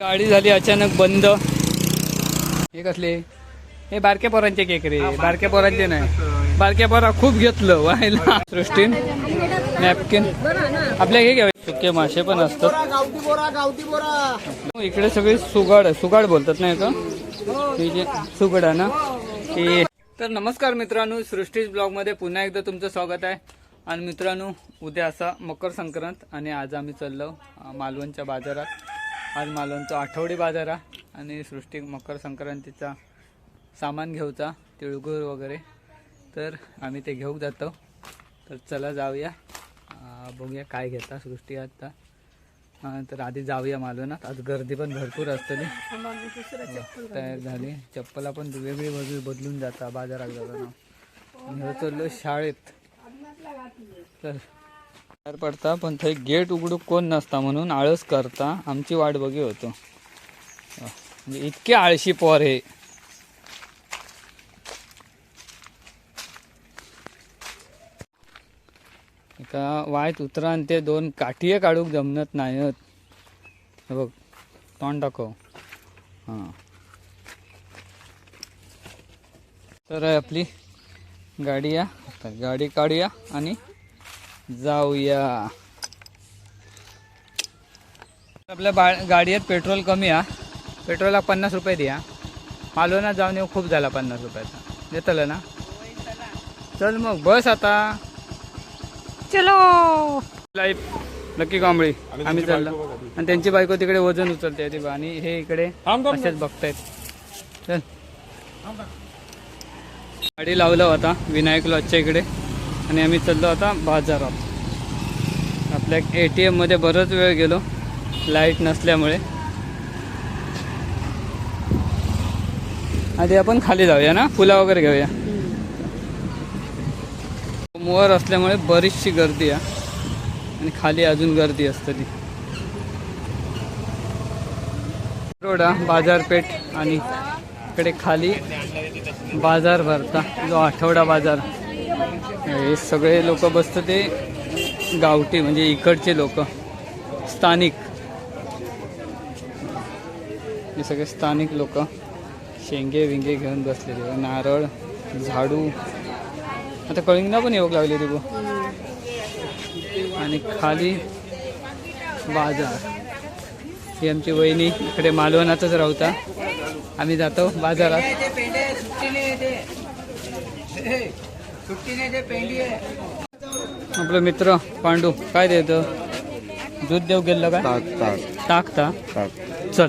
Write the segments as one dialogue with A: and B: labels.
A: गाडी झाली अचानक बंद. हे कसले? हे बारक्या पोरांचे केक रे बारक्या पोरांचे नाही. बारक्या पोरा खूप घेतलं. व्हायला. सृष्टीन नॅपकिन. आपल्या हे घ्यावे सुके मासे पण असतात. इकडे सगळे सुगाड सुगाड बोलतात नाही का हे सुगडा ना? ते तर नमस्कार मित्रांनो सृष्टीज ब्लॉगमध्ये पुन्हा एकदा तुमचं स्वागत आहे. आणि मित्रांनो उद्या असा मकर संक्रांत आणि आज आम्ही चाललो मालवणच्या बाजारात. आज मालवणचा आठवडी बाजार आहे आणि सृष्टी मकर संक्रांतीचा सामान घेऊचा तिळगुळ वगैरे. तर आम्ही ते घेऊ जातो. तर चला जाऊया. बघूया काय घेता सृष्टी आता. तर आधी जाऊया मालवणात. आज गर्दी पण भरपूर असतली. तयार झाली. चप्पला पण वेगळी वेगळी बदलून जाता बाजारात जाताना. चाललो शाळेत. तर बाहेर पडता पण थंय गेट उघडूक कोण नसता म्हणून आळस करता. आमची वाट बघी होतो. म्हणजे इतके आळशी पोर हे. एका वायत उतरान ते दोन काठीये काढूक जमनत नाहीत हे बघ तोंड दाखव. हां. तर आहे आपली गाडी या. गाडी काढूया आणि जाऊया. आपल्या बा गाडीत पेट्रोल कमी आहे. पेट्रोलला पन्नास रुपये द्या. मालवणात जाऊन येऊ खूप झाला पन्नास रुपयाचा. देतलं ना? चल मग बस आता. चलो. लाईफ नक्की कांबळी. आम्ही चाललो. आणि त्यांची बायको तिकडे वजन उचलते ती बा. आणि हे इकडे असेच बघतायत. चल. गाडी लावलं होता विनायक लॉजच्या इकडे. आणि आम्ही चाललो आता बाजारात. आपल्या ए टी एममध्ये बरंच वेळ गेलो. लाइट नसल्यामुळे. आधी आपण खाली जाऊया ना? फुला वगैरे घेऊया. मोर असल्यामुळे बरीचशी गर्दी आहे. आणि खाली अजून गर्दी असते ती रोडा बाजारपेठ आणि इकडे खाली बाजार भरता. जो आठवडा बाजार. हे सगळे लोक बसतात ते गावठी म्हणजे इकडचे लोक. स्थानिक. हे सगळे स्थानिक लोक शेंगे विंगे घेऊन बसलेले नारळ झाडू. आता कळिंगना पण येऊ लागले ती आणि खाली बाजार. ही आमची वहिनी इकडे मालवणातच राहता. आम्ही जातो बाजारात. आपलं मित्र पांडू काय देतो? दूध देऊ गेलं का
B: ताक ताक.
A: टाकता
B: ताक.
A: चल.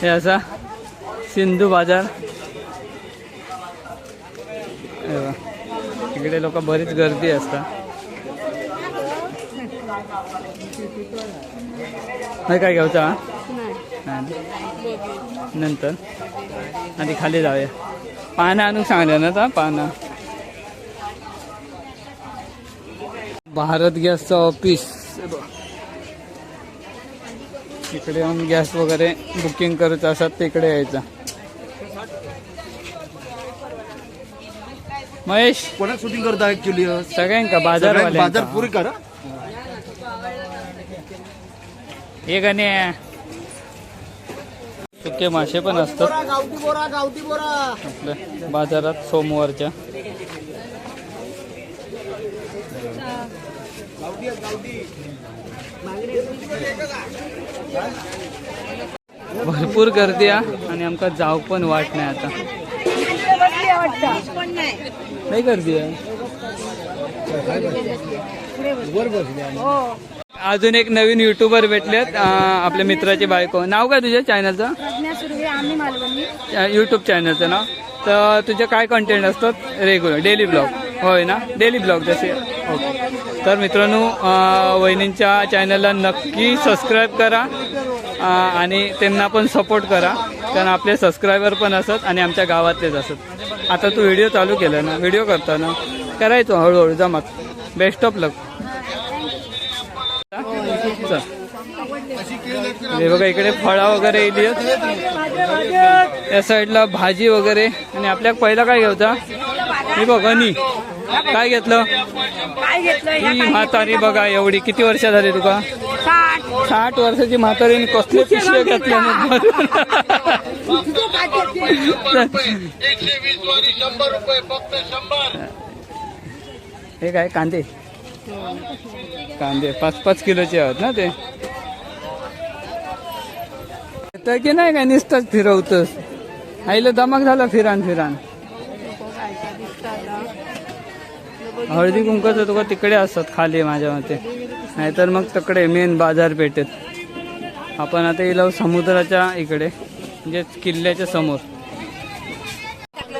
A: हे असा सिंधू बाजार. इकडे लोक बरीच गर्दी असतात. नाही काय घ्यायचा नाही. नंतर आधी खाली जाऊया. पानं आणून सांगल्या ना आता पानं. भारत गॅसचं ऑफिस. इकडे येऊन गॅस वगैरे बुकिंग करत असतात तिकडे यायचा. महेश
B: कोणा शूटिंग करता ऍक्च्युली
A: सगळ्यांका बाजार
B: बाजार पुरी करा.
A: हे गाणे सुके मासे पण असतात. आपल्या बाजारात सोमवारच्या. भरपूर गर्दी आहे आणि आमका जाऊ पण वाट नाही आता. नाही गर्दी अजून एक नवीन युट्यूबर भेटलेत आपल्या मित्राची बायको. नाव काय तुझ्या? चॅनलचं
C: प्रज्ञा सुर्वे आम्ही मालवणी
A: यूट्यूब चॅनलचं ना तर तुझे काय कंटेंट असतात रेग्युलर डेली ब्लॉग होय ना? डेली ब्लॉग जसे ओके तर मित्रांनो वहिनींच्या चॅनलला नक्की सबस्क्राईब करा. आणि त्यांना पण सपोर्ट करा. कारण आपले सबस्क्रायबर पण असत आणि आमच्या गावातलेच असत. आता तू व्हिडिओ चालू केला ना? व्हिडिओ करताना. करायचो हळूहळू जमात. बेस्ट ऑफ लक चल. हे बघा इकडे फळा वगैरे येली या साईडला भाजी वगैरे. आणि आपल्याला पहिला काय घ्यायचा हे बघ हनी काय घेतलं?
C: काय
A: ही म्हातारी बघा एवढी. किती वर्ष झाली तुका?
C: साठ
A: वर्षाची म्हातारी कसले पिशवे घेतल्या हे काय कांदे? कांदे. पाच पाच किलोचे आहेत ना ते? येतं की नाही काय? नुसतंच फिरवतोस. आईला दमक झाला फिरान फिरान. हळदी कुंकाचं तुका तिकडे असतात खाली माझ्या मते. नाहीतर मग तिकडे मेन बाजारपेठेत. आपण आता येलो समुद्राच्या इकडे म्हणजे किल्ल्याच्या समोर.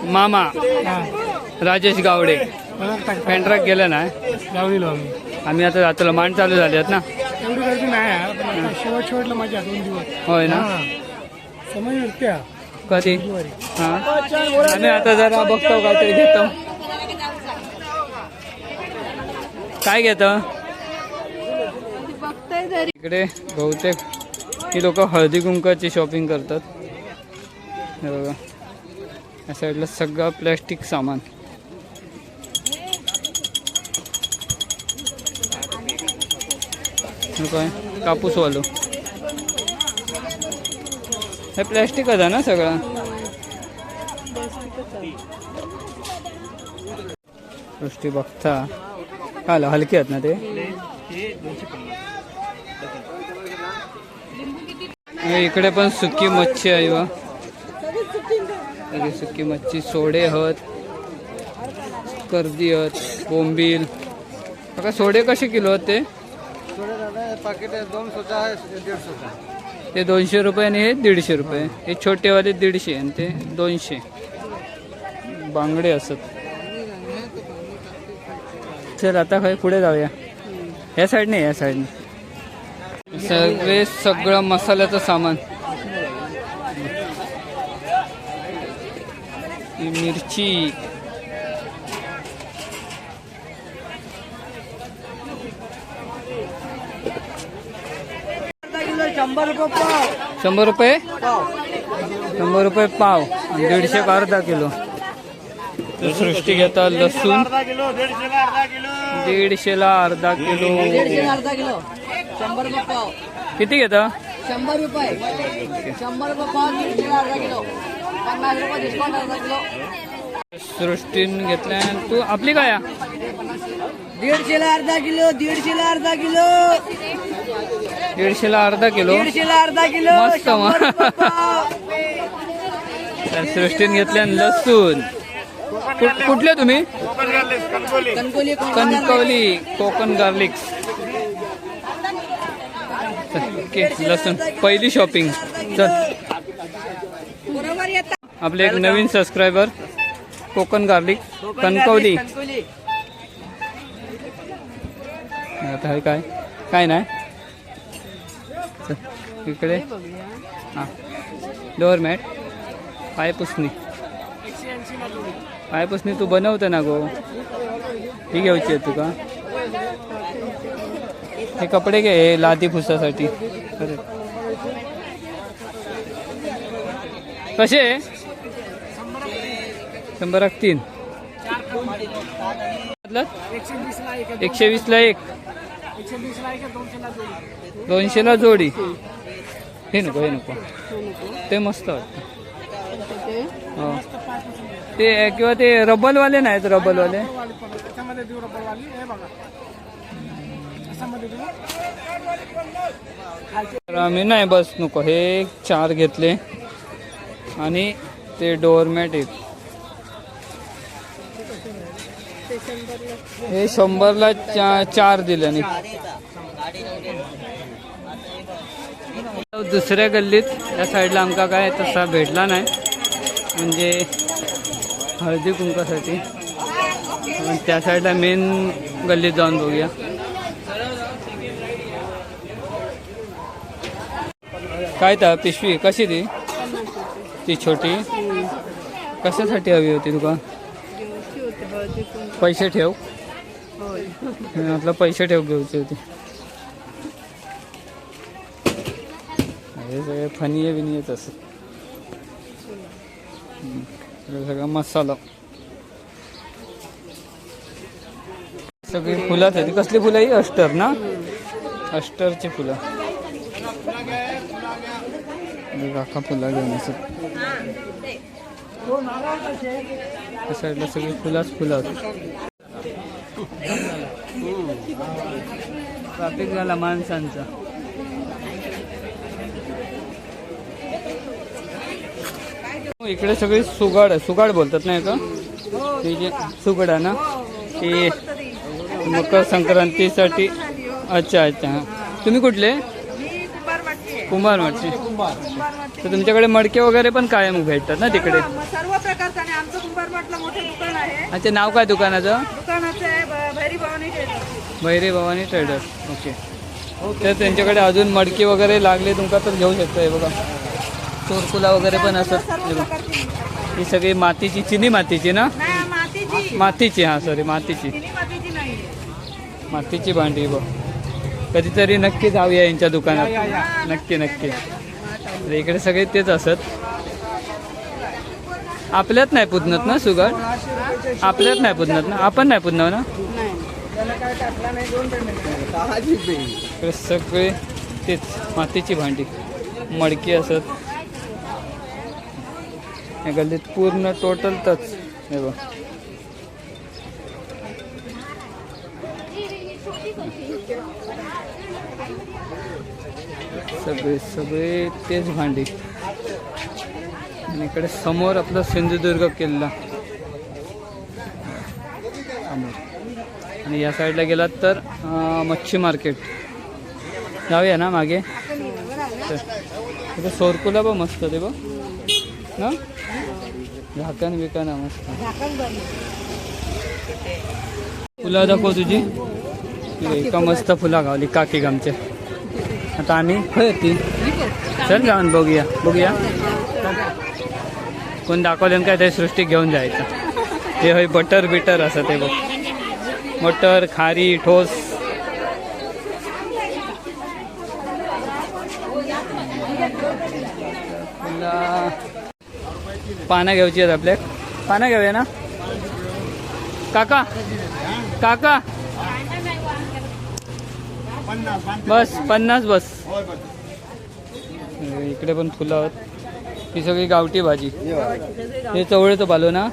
A: मामा राजेश गावडे. पॅन्ट्रॅक गेला ना?
D: आम्ही.
A: आता जातो मान चालू झाली आहेत ना
D: एवढी गर्दी नाही आहे, पण आता शेवट शेवटला माझ्या दोन दिवस.
A: होय ना.
D: समय मिळते हा.
A: कधी हा आम्ही आता जरा बघतो काहीतरी घेतो. काय घेतो? इकडे बहुतेक ही लोक हळदी कुंकाची शॉपिंग करतात. हे बघा. या साईडला सगळं प्लॅस्टिक सामान. काय? कापूसवालो. हे प्लॅस्टिकच आहे ना सगळं? गोष्टी बघता. काय हलके आहेत ना ते? इकडे पण सुकी मच्छी आहे हो. बा सुकी मच्छी सोडे हत कर्दी हत बोंबील. सोडे कसे किलो आहेत ते?
B: पाकिट दोन सोचा आहे
A: ते दोनशे रुपये आणि हे दीडशे रुपये. हे छोटेवाले दीडशे आणि ते दोनशे. बांगडे असत. चल आता काय पुढे जाऊया. ह्या साईडने या साईडने. सगळे सगळं मसाल्याचं सामान. ही मिरची. शंभर रुपये शंभर रुपये? पाव. आणि दीडशे का अर्धा किलो? तर सृष्टी घेता लसूण दीडशेला अर्धा किलो.
E: अर्धा किलो. शंभर पाव.
A: किती घेता?
E: शंभर रुपये. शंभर रुपये पाव दीडशे अर्धा किलो. पन्नास रुपये डिस्काउंट अर्धा किलो.
A: सृष्टीन घेतल्या. तू आपली काय?
E: दीडशेला अर्धा किलो दीडशेला अर्धा किलो.
A: दीडशेला अर्धा किलो.
E: दीडशेला अर्धा किलो
A: मस्त मग. सृष्टीन घेतल्या लसूण. कुठले तुम्ही? कणकवली कोकण गार्लिक लसूण. पहिली शॉपिंग चल. आपले एक नवीन सबस्क्रायबर कोकण गार्लिक कणकवली आता हे काय? काय नाही? इकडे. हां डोअर मॅट पाय पुसणी पाय पुसणी तू बनवते ना गो. ही घ्यायची आहे तुका. हे कपडे घे हे लादी पुसासाठी. कसे? शंभराक तीन. एकशे वीस ला एक दोनशेला जोडी? हे नको हे नको. ते मस्त वाटतं. हो. ते किंवा ते रबलवाले नाहीत रबलवाले.
D: हे
A: आम्ही नाही बस नको. हे चार घेतले. आणि ते डोअरमॅट एक. हे शंभरला चा चार दिल्याने दुसऱ्या गल्लीत या साईडला आमका काय तसा भेटला नाही. म्हणजे हळदी कुंकासाठी. त्या साईडला मेन गल्लीत जाऊन बघूया. काय तर पिशवी? कशी ती? ती छोटी? कशासाठी हवी होती तुका? पैसे ठेव. म्हटलं पैसे ठेव घ्यायची होती. हे सगळे फनिये हम्म. हे सगळं मसाला सगळी फुलाच आहेत. कसली फुलं ही? अष्टर ना? अष्टरची फुलं. काका फुलं घेऊन असत त्या साईडला सगळी फुलाच फुलं ट्रॅफिक झाला माणसांचा. इकडे सगळी सुगाड सुगाड बोलतात नाही का ही जी सुगड आहे ना? ती मकर संक्रांतीसाठी अच्छा अच्छा. हां तुम्ही कुठले? कुंभार मठचे तर तुमच्याकडे मडके वगैरे पण कायम भेटतात ना तिकडे?
F: सर्व प्रकारचं आणि आमचं कुंभारमठलं मोठं दुकान आहे.
A: अच्छा नाव काय दुकानाचं?
F: दुकानाचं आहे भ- Bhairi Bhavani tailor
A: Bhairi Bhavani trader okay. तर त्यांच्याकडे अजून मडकी वगैरे लागले तुमका तर घेऊ शकता हे बघा. चोरकुला वगैरे पण असत
F: सर्व
A: हे बघ.
F: प्रकारची.
A: ही सगळी मातीची चिनी मातीची ना?
F: नाही मातीची.
A: मातीची हा सॉरी मातीची.
F: चिनी मातीची नाही
A: मातीची भांडी बघ. कधीतरी नक्की जाऊया यांच्या दुकानात. नक्की नक्की. तर इकडे सगळे तेच असत. आपल्यात नाही पुदनत ना सुगड? आपल्यात नाही पुदनत ना? आपण नाही पुदनाव ना? इकडे सगळे तेच मातीची भांडी. मडकी असत. या गल्लीत पूर्ण टोटल टच हे बघ. सगळे सगळे तेच भांडी. आणि इकडे समोर आपला सिंधुदुर्ग किल्ला. आणि या साईडला गेलात तर मच्छी मार्केट जाऊया ना मागे? तर सोरकुला बघ मस्त ते बघ. ना? झाकण बिकण मस्त. फुलं दाखव तुझी. एका मस्त फुला गावली काकी गामच्या आता आम्ही खय चल जाऊन बघूया बघूया. कोण दाखवले काय ते सृष्टी घेऊन जायचं. ते होय बटर बिटर असं ते बघ. मटर खारी ठोस. पानं घ्यायची आहेत आपल्या पानं घेऊया ना? काका काका. बस पन्नास बस. इकडे पण फुलं आहेत. ही सगळी गावठी भाजी. हे चवळेचं पालो ना?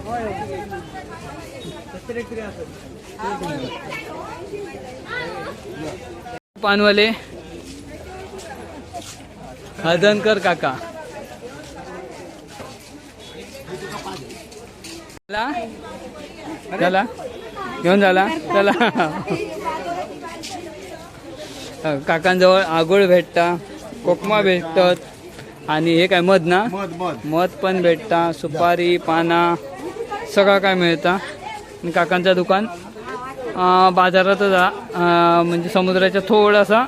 A: पानवाले. हदनकर काका. झाला? झाला? घेऊन झाला? चला काकांजवळ आगोळ भेटता कोकमा भेटतात आणि हे काय मध ना?
B: मध
A: पण भेटता सुपारी पाना सगळं काय मिळतं. आणि काकांचं दुकान बाजारातच म्हणजे समुद्राच्या थोडासा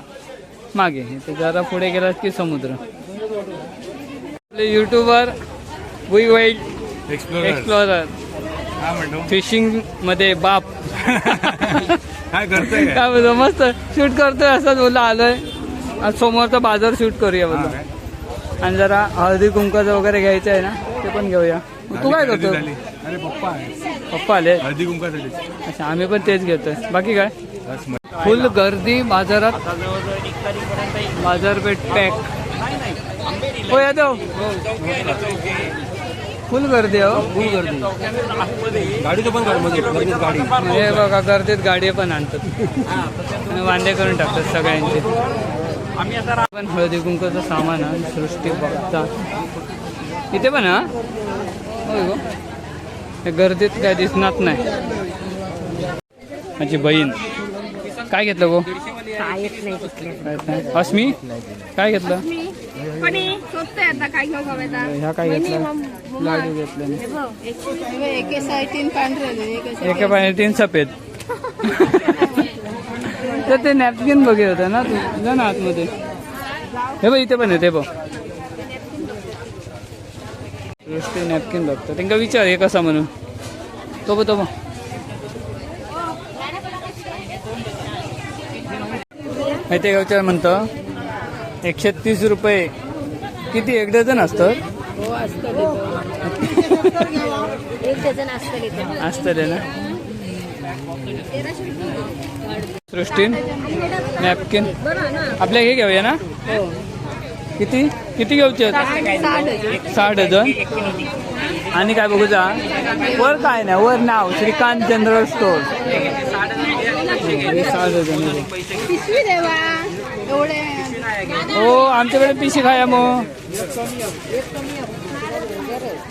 A: मागे. ते जरा पुढे गेलात की समुद्र. आपले युट्यूबर वी वाईल्ड एक्सप्लोरर फिशिंगमध्ये बाप.
B: काय करतोय
A: काय बोलतो मस्त शूट करतोय असंच बोलला आलोय. आज सोमवारचा बाजार शूट करूया बोलतो आणि जरा हळदी कुंकाचं वगैरे घ्यायचं आहे ना ते पण घेऊया. तू काय करतो
B: अरे पप्पा आहे.
A: पप्पा आले.
B: हळदी कुंकासाठी
A: अच्छा आम्ही पण तेच घेतोय. बाकी काय? फुल गर्दी बाजारात. बाजारपेठ पॅक. हो यादव फुल गर्दी आहे हो. फुल गर्दी.
B: गाडीचं पण गाडी गाडी.
A: हे बघा गर्दीत गाडी पण आणतात. आणि वांदे करून टाकतात सगळ्यांचे. आम्ही आता पण हळदी कुंकाचं सामान आहे सृष्टी बघता. इथे पण हा? हे गर्दीत काय दिसणार नाही. माझी बहीण. काय घेतलं गो. अस्मी? काय घेतलं? ह्या काय घेतलं? लाडू घेतले
C: एक पांढरे
A: सफेद. तर ते नॅपकिन बघे होतं ना तू जा ना आतमध्ये. हे बघ इथे पण आहे ते बघ. ते नॅपकिन बघतो त्यांना विचार हे कसा म्हणून. तो बघ तो बघ. माहिती का विचार म्हणतं? एकशे तीस रुपये. किती? एक डझन असतं?
C: एक डझन असतं
A: असतं ना? सृष्टी नॅपकिन. आपल्या हे घेऊया ना? किती? किती घेऊचे? सहा डझन. आणि काय बघूचा वर काय नाही वर नाव श्रीकांत जनरल स्टोर. हे सहा डझन हो आमच्याकडे पिशी खाया मग.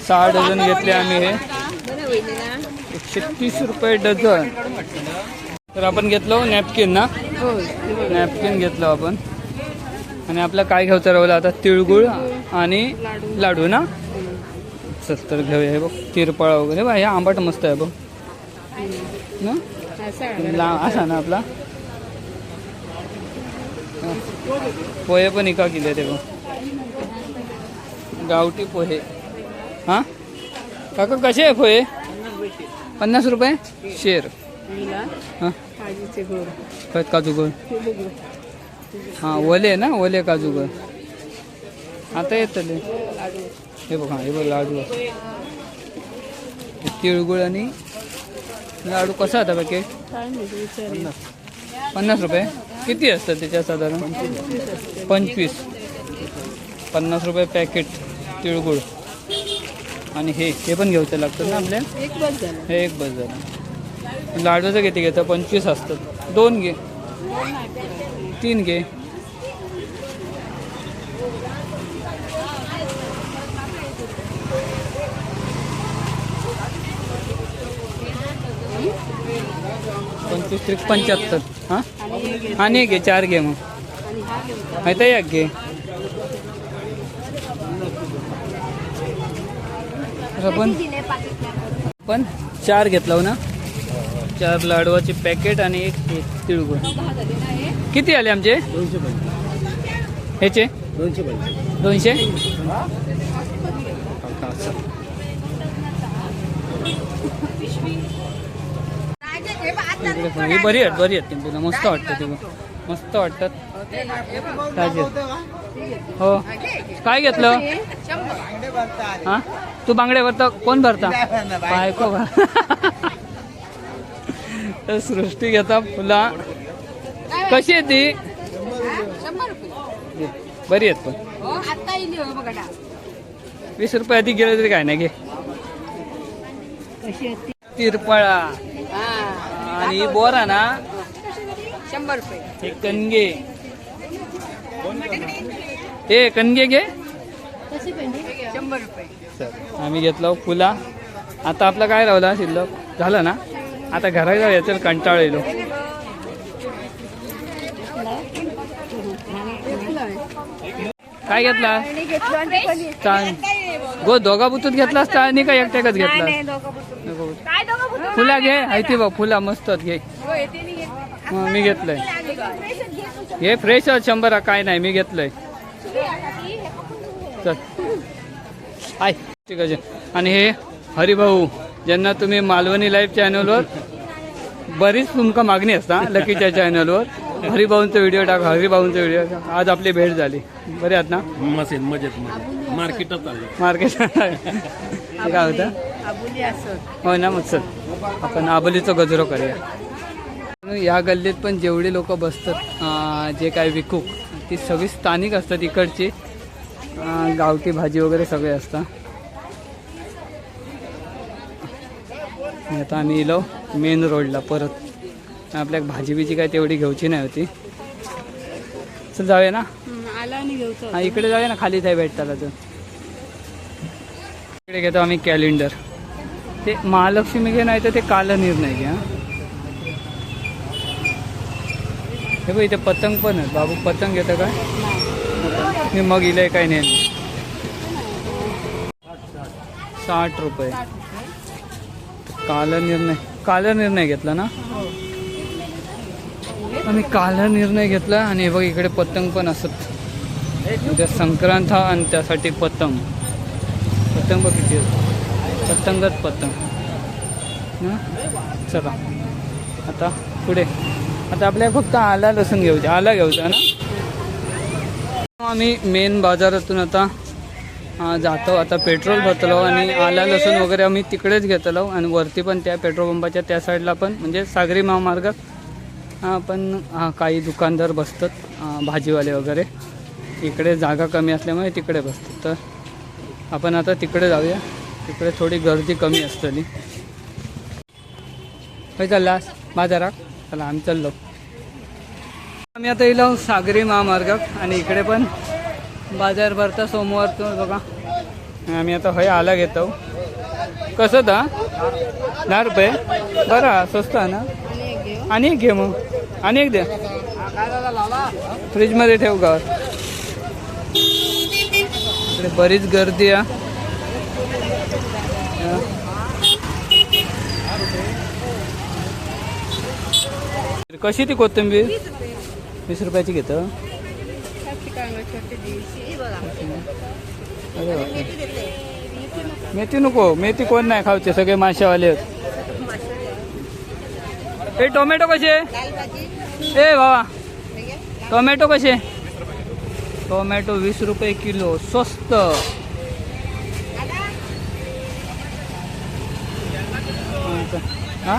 A: सहा डझन घेतले आम्ही हे. एकशे तीस रुपये डझन. तर आपण घेतलो नॅपकिन ना? नॅपकिन घेतलं आपण. आणि आपलं काय घ्यायचं राहिलं? आता तिळगुळ आणि लाडू ना? सत्तर घेऊया हे बघ. तिरपाळ वगैरे. बा हे आंबाट मस्त आहे बघ. ना? असा ना आपला. पोहे पण एका किलो ते बघ. गावठी पोहे. हा? काका कसे आहे पोहे पन्नास रुपये? शेर. हा? काय काजू गोड. हा ओले ना ओले काजू गोड. आता येतले हे बघ हा हे बघ लाडू. तिळगुळ आणि लाडू कसा होता पॅकेट पन्नास पन्नास रुपये. किती असतं त्याच्या साधारण? पंचवीस पन्नास रुपये पॅकेट तिळगुळ. आणि हे हे पण घ्यायचं लागतं ना आपल्या?
C: एक बस झालं.
A: हे एक बस झालं. लाडूचं किती घेतं? पंचवीस असतात. दोन घे. तीन घे. पंचवीस त्रिक पंच्याहत्तर. हां? आणि एक घे. चार घे मग. माहिती आहे एक घे? आपण पण चार घेतला हो ना? चार लाडवाचे पॅकेट आणि एक हे? तिळगुळ किती आले आमचे? ह्याचे? दोनशे ही बरी आहेत बरी आहेत. ती मस्त वाटतं ते मस्त वाटतात. ताजे हो. काय घेतलं? हा? तू बांगडे भरता? कोण भरता? बायको भर सृष्टी घेता फुला. कशी आहे ती? बरी आहेत पण. वीस रुपये अधिक गेले तरी काय नाही घे तिरपळा. आणि बोरा ना?
C: शंभर रुपये.
A: हे कणगे. हे कणगे घे.
C: शंभर रुपये.
A: आम्ही घेतलो फुला. आता आपला काय राहिला शिल्लक? झालं ना? आता घरात जाऊया चल कंटाळ येलो काय घेतला? गो दोघा बुतूत घेतला असता आणि का एकट्याकच घेतला. फुला घे हायती बघ फुला मस्त घे. मी घेतलंय. हे फ्रेश आहेत शंभर काय नाही मी घेतलंय. चल. हाय. ठीक आहे आणि हे हरिभाऊ ज्यांना तुम्ही मालवणी लाईव्ह चॅनलवर बरीच तुमका मागणी असता लकीच्या चॅनलवर हरिभाऊंचा व्हिडिओ टाका हरिभाऊंचा व्हिडिओ टाका. आज आपली भेट झाली. बरे आहात ना?
G: मस्त मजेत. मजेत मार्केटात चाललं
A: मार्केट काय होतं? हो ना मग चल. आपण आबोलीचा गजरो करूया. या गल्लीत पण जेवढे लोक बसतात जे काय विकूक ती सगळी स्थानिक असतात इकडची. गावठी भाजी वगैरे सगळे असतात. आता आम्ही इलो मेन रोडला परत. आपल्या भाजी बिजी काय तेवढी घ्यायची नाही होती. चल जाऊया ना?
C: घेऊचा
A: हा इकडे जाऊया ना खालीच आहे भेटताला तर इकडे घेतो आम्ही कॅलेंडर ते महालक्ष्मी घे नाही तर ते काल निर्णय घ्या. हे बघ इथे पतंग पण आहेत. बाबू पतंग घेतं काय मी मग इलंय काय नाही. साठ रुपये. काल निर्णय. काल निर्णय घेतला ना? आम्ही काल निर्णय घेतला आणि हे बघ इकडे पतंग पण असत. उद्या संक्रांत हा आणि त्यासाठी पतंग. पतंग बघ किती पतंगच पतंग. चला. आता पुढे. आता आपल्याला फक्त आला लसूण घ्यायचं आला घ्यायचा ना? आम्ही मेन बाजारातून आता जातो. आता पेट्रोल भरतलो आणि आला लसूण वगैरे आम्ही तिकडेच घेतलो आणि वरती पण त्या पेट्रोल पंपाच्या त्या साईडला पण म्हणजे सागरी महामार्गात. पण काही दुकानदार बसतात भाजीवाले वगैरे. इकडे जागा कमी असल्यामुळे तिकडे बसतात. तर आपण आता तिकडे जाऊया. तिकडे थोडी गर्दी कमी असतली काय चाललास बाजारात? चला आम्ही चाललो. आम्ही आता येलो सागरी महामार्गात आणि इकडे पण बाजार भरता सोमवार तो बघा. आम्ही आता हय आला घेतो. कसं दा? दहा रुपये बरं स्वस्त आहे ना? आणि एक घे मग. आणि एक द्या फ्रीजमध्ये ठेव गावात. इकडे बरीच गर्दी आहे. कशी ती कोथिंबीर? वीस रुपयाची घेतं. अरे. मेथी नको. मेथी कोण नाही खावचे सगळे माशावाले आहेत. ए टोमॅटो कसे? ए बाबा. टोमॅटो कसे? टोमॅटो वीस रुपये किलो स्वस्त हा नाही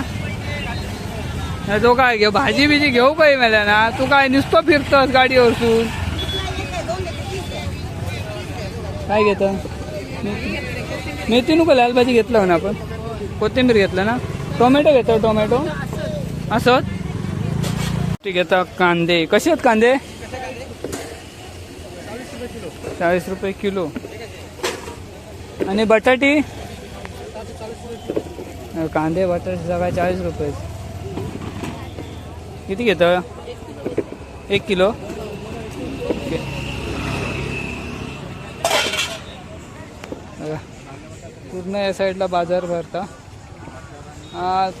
A: तो काय घेऊ? भाजी बिजी घेऊ काही मला ना. तू काय नुसतं फिरतस गाडीवरसून? काय घेत? मेथी नको लाल भाजी घेतलं हो ना आपण. कोथिंबीर घेतलं ना? टोमॅटो घेतो टोमॅटो. असत ते घेता कांदे. कसे आहेत कांदे? चाळीस रुपये किलो. आणि बटाटी? कांदे बटाटे सगळ्या चाळीस रुपये किती घेतं एक किलो. ओके. पूर्ण या साईडला बाजार भरता.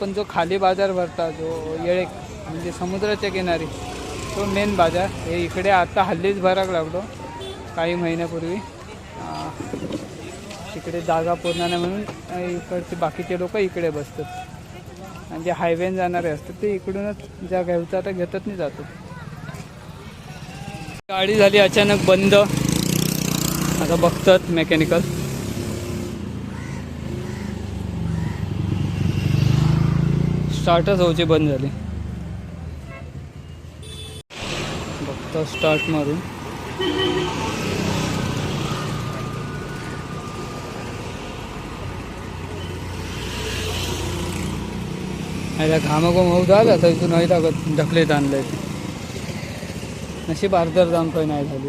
A: पण जो खाली बाजार भरता जो येळेक म्हणजे समुद्राच्या किनारी तो मेन बाजार. हे इकडे आता हल्लीच भराक लागलो काही महिन्यापूर्वी. तिकडे जागा पूर्ण नाही म्हणून इकडचे बाकीचे लोक इकडे बसतात. आणि जे हायवेन जाणारे असतात ते इकडूनच ज्या घ्यायचं आता घेतात नाही जातात गाडी झाली अचानक बंद. आता बघतात मेकॅनिकल स्टार्टच होऊची बंद झाली. बघतो स्टार्ट मारून. आयला घामाघूम होऊ झालं आता इथून नाही टाकत ढकलेत आणले नशीब अर्धर जाऊन पण नाही झाली.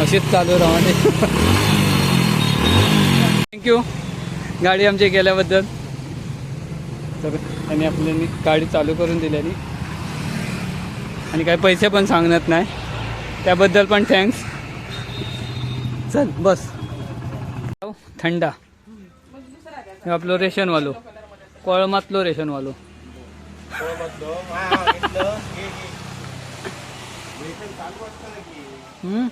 A: अशीच चालू राहणे थँक्यू गाडी आमची गेल्याबद्दल. तर आणि आपल्यानी गाडी चालू करून दिल्याने. आणि काही पैसे पण सांगत नाही. त्याबद्दल पण थँक्स चल बस. हो, थंडा आपलं रेशनवालो. कोळमातलो रेशनवालो. हम्म?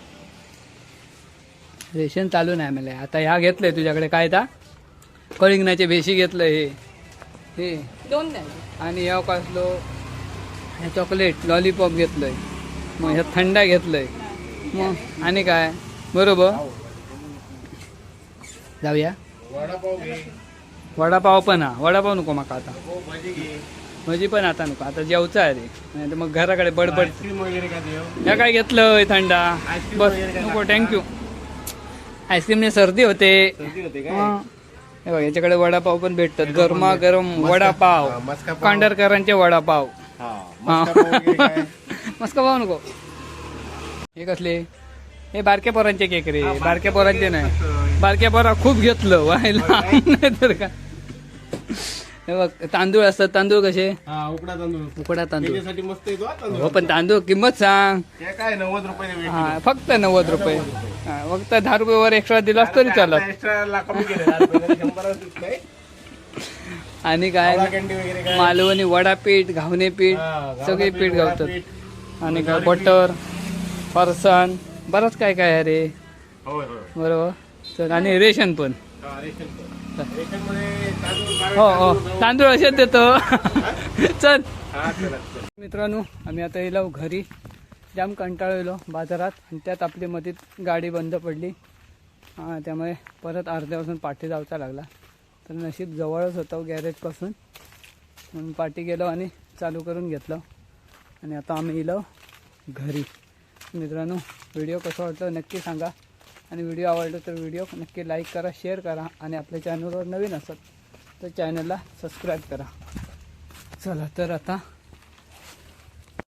A: रेशन चालू नाही मला आता ह्या घेतलंय तुझ्याकडे काय ता? कळिंगणाचे भेशी घेतलंय हे. हे.
E: दोन द्या.
A: आणि ह्या कसलो? हे चॉकलेट लॉलीपॉप घेतलंय. मग ह्या थंडा घेतलंय. मग आणि काय? बरोबर? जाऊया. वडापाव पण हा. वडापाव नको माका आता. भजी पण आता नको. आता जेवचा आहे रे. नाही तर मग घराकडे बडबड. ह्या काय घेतलं थंडा? बस. नको. थँक्यू आईस्क्रीमने सर्दी होते. हा. हे बघ याच्याकडे वडापाव पण भेटतात. गरमा गरम वडापाव. कांडरकरांचे वडापाव. हा. मस्का पाव नको. हे कसले? हे बारक्या पोरांचे केक रे बारक्या पोरांचे नाही. बारक्या पोरा खूप घेतलं. व्हायला नाही तर का हे बघ तांदूळ असतात. तांदूळ कसे?
B: हा उकडा तांदूळ.
A: उकडा तांदूळ.
B: त्याच्यासाठी मस्त येतो हा
A: हो पण तांदूळ किंमत सांग.
B: काय नव्वद रुपये.
A: हा फक्त नव्वद रुपये. हा फक्त दहा रुपये वर एक्स्ट्रा दिलास तरी चालत. आणि काय मालवणी वडा पीठ घावणे पीठ सगळे पीठ. गावतात. आणि काय बटर फरसाण बरंच काय काय आहे रे. बरोबर? चल आणि रेशन पण. हो हो तांदूळ असेच देतो. चल. मित्रांनो आम्ही आता येलो घरी. जाम कंटाळलो बाजारात आणि त्यात आपली मधीत गाडी बंद पडली. त्यामुळे परत अर्ध्यापासून पाठी जावचा लागला. तर नशीब जवळच होतं गॅरेजपासून. म्हणून पाठी गेलो आणि चालू करून घेतलं. आणि आता आम्ही इलो घरी. मित्रांनो व्हिडिओ कसा वाटलं नक्की सांगा. आणि व्हिडिओ आवडला तर व्हिडिओ नक्की लाईक करा शेअर करा आणि आपल्या चॅनलवर नवीन असत तर चॅनलला सबस्क्राईब करा. चला तर आता